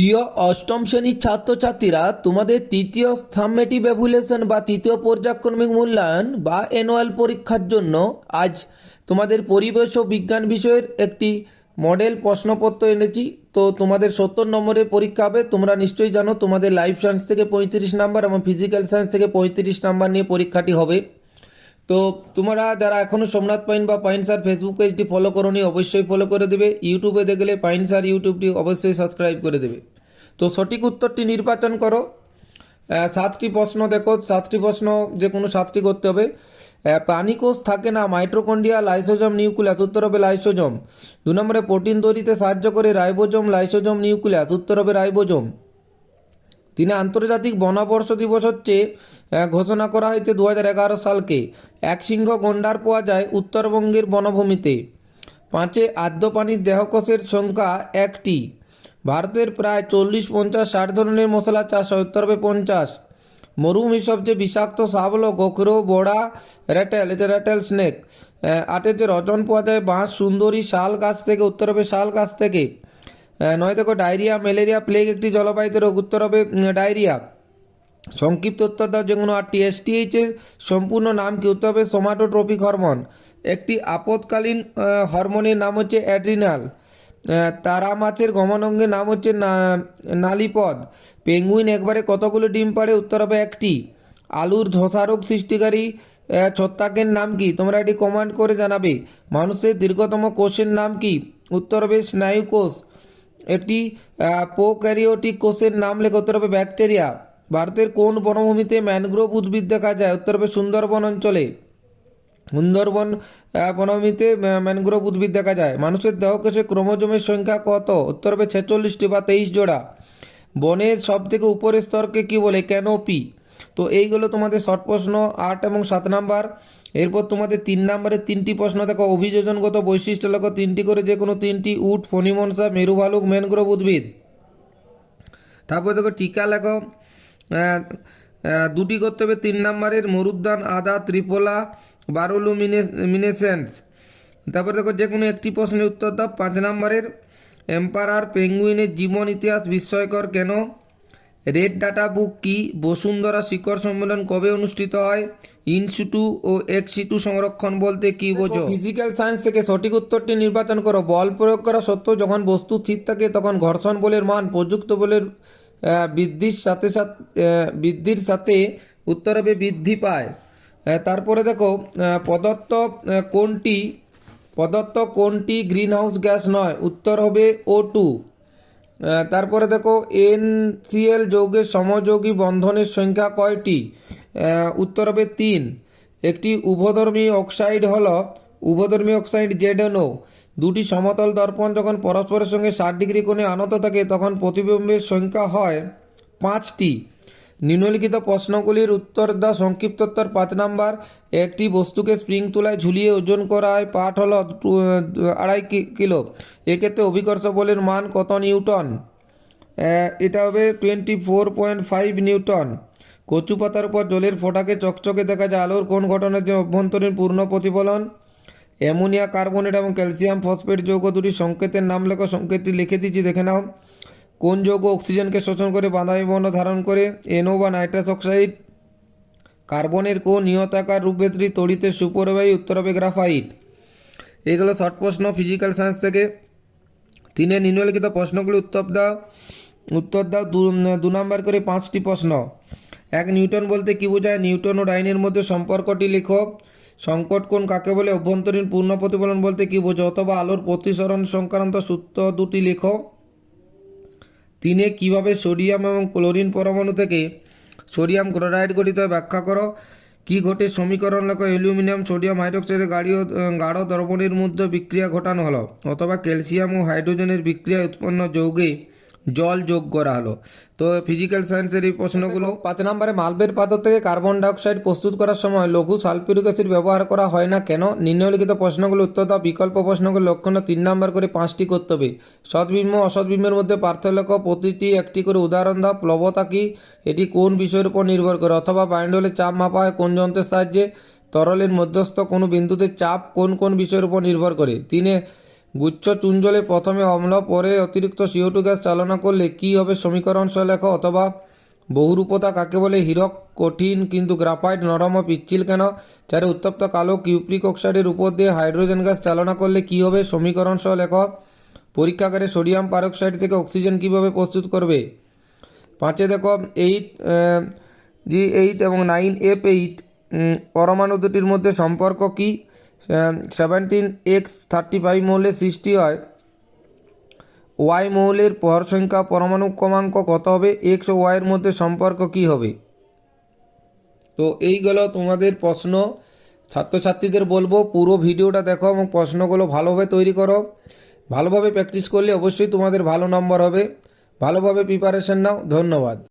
প্রিয় অষ্টম শ্রেণির ছাত্রছাত্রীরা তোমাদের তৃতীয় সামেটিভ এভুলেশন বা তৃতীয় পর্যায়ক্রমিক মূল্যায়ন বা অ্যানুয়াল পরীক্ষার জন্য আজ তোমাদের পরিবেশ ও বিজ্ঞান বিষয়ের একটি মডেল প্রশ্নপত্র এনেছি। তো তোমাদের সত্তর নম্বরের পরীক্ষা হবে। তোমরা নিশ্চয়ই জানো, তোমাদের লাইফ সায়েন্স থেকে পঁয়ত্রিশ নাম্বার এবং ফিজিক্যাল সায়েন্স থেকে পঁয়ত্রিশ নাম্বার নিয়ে পরীক্ষাটি হবে। তো তোমরা যারা এখনও সোমনাথ পাইন বা পাইন স্যার ফেসবুক পেজটি ফলো করোনি, অবশ্যই ফলো করে দেবে। ইউটিউবে দেখলে পাইন স্যার ইউটিউবটি অবশ্যই সাবস্ক্রাইব করে দেবে। তো সঠিক উত্তরটি নির্বাচন করো। সাতটি প্রশ্ন দেখো। সাতটি প্রশ্ন যে কোনো সাতটি করতে হবে। প্রাণীকোষ থাকে না মাইট্রোকন্ডিয়া লাইসোজম, নিউক্লিয়াস। উত্তর হবে লাইসোজম। দু নম্বরে, প্রোটিন তৈরিতে সাহায্য করে রাইবোজোম, লাইসোজম, নিউক্লিয়াস। উত্তর হবে রাইবোজোম। তিনি, আন্তর্জাতিক বনবর্ষ দিবস হচ্ছে ঘোষণা করা হয়েছে দু সালকে। এক সিংহ গন্ডার পাওয়া যায় উত্তরবঙ্গের বনভূমিতে। পাঁচে আদ্য পানির দেহকোষের সংখ্যা একটি। ভারতের প্রায় চল্লিশ, পঞ্চাশ, ষাট ধরনের মশলা চাষ হয়, উত্তর হবে পঞ্চাশ। মরুভূমির সবচেয়ে বিষাক্ত সাপ হলো গোখরো, বোড়া র্যাটেল এটা র্যাটেল স্নেক আটেতে রজন পাওয়া যায়, বাঁশ, সুন্দরী, শাল গাছ থেকে, উত্তর হবে শাল গাছ থেকে। নয় দেখো, ডায়রিয়া, ম্যালেরিয়া, প্লেগ একটি জলবাহিত রোগ, উত্তর হবে ডায়রিয়া। সংক্ষিপ্ত উত্তর দাও যে কোনো আটটি এসটিএইচ এর সম্পূর্ণ নাম কি? উত্তর হবে সোমাটোট্রপিক হরমোন। একটি আপদকালীন হরমোনের নাম হচ্ছে অ্যাড্রিনাল। তারা মাছের গমনাঙ্গের নাম হচ্ছে না- নালিপদ। পেঙ্গুইন একবারে কতগুলো ডিম পাড়ে উত্তর হবে একটি। আলুর ধসা রোগ সৃষ্টিকারী আহ, ছত্রাকের নাম কি? তোমরা এটি কমান্ড করে জানাবে। মানুষের দীর্ঘতম কোষের নাম কি? উত্তর হবে স্নায়ু কোষ। একটি প্রোক্যারিওটিক কোষের নাম লেখা উত্তর হবে ব্যাকটেরিয়া। ভারতের কোন বনভূমিতে ম্যানগ্রোভ উদ্ভিদ দেখা যায়? উত্তর হবে সুন্দরবন অঞ্চলে। সুন্দরবন বনভূমিতে ম্যানগ্রোভ উদ্ভিদ দেখা যায়। মানুষের দেহকোষে ক্রোমোজোমের সংখ্যা কত? উত্তর হবে ছেচল্লিশটি বা তেইশ জোড়া। বনের সব থেকে উপরের স্তরকে কি বলে? ক্যানোপি। তো এইগুলো তোমাদের শর্ট প্রশ্ন, আট এবং সাত নাম্বার। এরপর তোমাদের তিন নাম্বারের তিনটি প্রশ্ন দেখো। অভিযোজনগত বৈশিষ্ট্য লেখো। তিনটি করে যে কোনো তিনটি, উট, ফণিমনসা মেরু ভালুক ম্যানগ্রোভ উদ্ভিদ। তারপর দেখো টিকা লেখো। দুটি করতে হবে তিন নাম্বারের। মরুদ্যান, আদা, ত্রিপোলা। বারোলুমিনেসেন্স। তারপর দেখো যে কোনো একটি প্রশ্নের উত্তর দাও। পাঁচ নম্বরের এম্পারার পেঙ্গুইনের জীবন ইতিহাস বিস্ময়কর কেন? রেড ডাটা বুক কি? বসুন্ধরা শিখর সম্মেলন কবে অনুষ্ঠিত হয়? ইনসিটু ও এক্সিটু সংরক্ষণ বলতে কি বোঝো? ফিজিক্যাল সায়েন্স থেকে সঠিক উত্তরটি নির্বাচন করো। বল প্রয়োগ করা সত্ত্বেও যখন বস্তু স্থির থাকে তখন ঘর্ষণ বলের মান প্রযুক্ত বলের বৃদ্ধির সাথে সাথে বৃদ্ধির সাথে উত্তর হবে বৃদ্ধি পায়। তারপরে দেখো প্রদত্ত কোনটি? প্রদত্ত কোনটি গ্রিনহাউস গ্যাস নয়? উত্তর হবে ও টু তারপরে দেখো এন এনসিএল যৌগের সমযোগী বন্ধনের সংখ্যা কয়টি? উত্তর হবে তিন। একটি উভধর্মী অক্সাইড হল উভধর্মী অক্সাইড জেডেনও দুটি সমতল দর্পণ যখন পরস্পরের সঙ্গে ষাট ডিগ্রি কোণে আনত থাকে, তখন প্রতিবিম্বের সংখ্যা হয় পাঁচটি। নিম্নলিখিত প্রশ্নগুলির উত্তর দা সংক্ষিপ্ত উত্তর পাঁচ নাম্বার। একটি বস্তুকে স্প্রিং তুলায় ঝুলিয়ে ওজন করায় পাঠ হল আড়াই কিলো। এক্ষেত্রে অভিকর্ষ বলের মান কত নিউটন? এটা হবে twenty four point five newton. কচু পাতার উপর জলের ফোঁটাকে চকচকে দেখা যায়। আলোর কোন ঘটনার যে অভ্যন্তরীণ পূর্ণ প্রতিফলন। অ্যামোনিয়া কার্বনেট এবং ক্যালসিয়াম ফসফেট যৌগ দুটি সংকেতের নাম লেখো। সংকেতটি লিখে দিচ্ছি, দেখে নাও। কোন যৌগ অক্সিজেনকে শোষণ করে বাঁধাই বর্ণ ধারণ করে? এনও বা নাইট্রাস অক্সাইড। কার্বনের কোন নিয়তাকার রূপভেদ্রী তড়িতে সুপরবাহী উত্তর হবে গ্রাফাইট। এগুলো শর্ট প্রশ্ন ফিজিক্যাল সায়েন্স থেকে। তিনে নিম্নলিখিত প্রশ্নগুলি উত্তর দাও। উত্তর দাও দু নম্বর করে পাঁচটি প্রশ্ন। এক, নিউটন বলতে কি বোঝায়? নিউটন ও ডাইনের মধ্যে সম্পর্কটি লিখো। সংকট কোণ কাকে বলে? অভ্যন্তরীণ পূর্ণ প্রতিফলন বলতে কি বোঝো? অথবা আলোর প্রতিসরণ সংক্রান্ত সূত্র দুটি লিখো। তিনে কীভাবে সোডিয়াম এবং ক্লোরিন পরমাণু থেকে সোডিয়াম ক্লোরাইড গঠিত ব্যাখ্যা করো। কি ঘটে? সমীকরণ লেখো। অ্যালুমিনিয়াম, সোডিয়াম, হাইড্রোক্সাইডের গাঢ় গাঢ় দ্রবণের মধ্যে বিক্রিয়া ঘটানো হলো। অথবা ক্যালসিয়াম ও হাইড্রোজেনের বিক্রিয়ায় উৎপন্ন যৌগে জল যোগ করা হলো। তো ফিজিক্যাল সায়েন্সের এই প্রশ্নগুলো পাঁচ নম্বরে মালবের পাথর থেকে কার্বন ডাইঅক্সাইড প্রস্তুত করার সময় লঘু সালফিউরিক অ্যাসিড ব্যবহার করা হয় না কেন? নিম্নলিখিত প্রশ্নগুলো উত্তর দাও। বিকল্প প্রশ্নগুলো লক্ষণ তিন নম্বর করে পাঁচটি করতে হবে। সৎবিম্ব অসৎবিম্বের মধ্যে পার্থক্য প্রতিটি একটি করে উদাহরণ দাও। প্লবতা কি? এটি কোন বিষয়ের উপর নির্ভর করে? অথবা বায়ন্ডলের চাপ মাপা হয় কোন যন্ত্রের সাহায্যে? তরলের মধ্যস্থ কোনো বিন্দুতে চাপ কোন কোন বিষয়ের উপর নির্ভর করে? তিনে গুচ্ছ চুঞ্জলে প্রথমে অম্ল, পরে অতিরিক্ত সিও টু গ্যাস চালনা করলে কী হবে সমীকরণ সহ লেখো অথবা বহুরূপতা কাকে বলে? হীরক, কঠিন, কিন্তু গ্রাফাইট, নরম ও পিচ্ছিল কেন? চারে উত্তপ্ত কালো কিউপ্রিক অক্সাইডের উপর দিয়ে হাইড্রোজেন গ্যাস চালনা করলে কী হবে? সমীকরণ সহ লেখো। পরীক্ষাগারে সোডিয়াম পারক্সাইড থেকে অক্সিজেন কীভাবে প্রস্তুত করবে? পাঁচে দেখো, এইট জি, এইট এবং নাইন, এফ, এইট পরমাণু দুটির মধ্যে সম্পর্ক কি? সেভেন্টিন এক্স থার্টি ফাইভ মৌলের সৃষ্টি হয়। ওয়াই মৌলের পর সংখ্যা পরমাণু ক্রমাঙ্ক কত হবে? এক্স ও ওয়াইয়ের মধ্যে সম্পর্ক কি হবে? তো এই গেল তোমাদের প্রশ্ন। ছাত্রছাত্রীদের বলব, পুরো ভিডিওটা দেখো এবং প্রশ্নগুলো ভালোভাবে তৈরি করো। ভালোভাবে প্র্যাকটিস করলে অবশ্যই তোমাদের ভালো নম্বর হবে। ভালোভাবে প্রিপারেশন নাও। ধন্যবাদ।